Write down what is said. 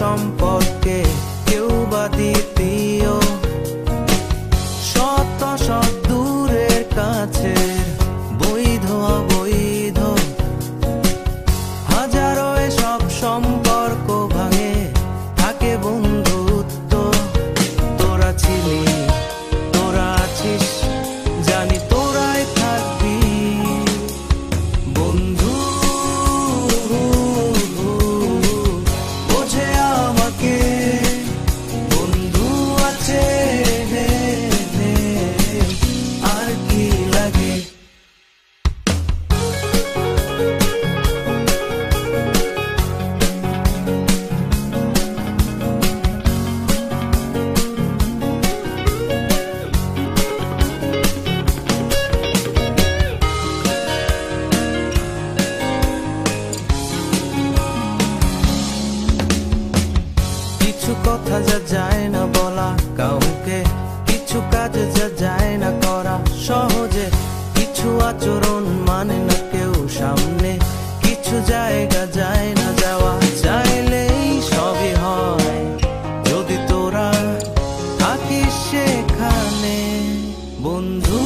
রক্ত কথা যা যায় না বলা কাউকে। কিছু কাজ যা যায় না করা সহজে। কিছু আচরণ মানে না কেউ সামনে। কিছু জায়গা যায় না যাওয়া। চাইলেই সবই হয় যদি তোরা থাকিস সেখানে। বন্ধু।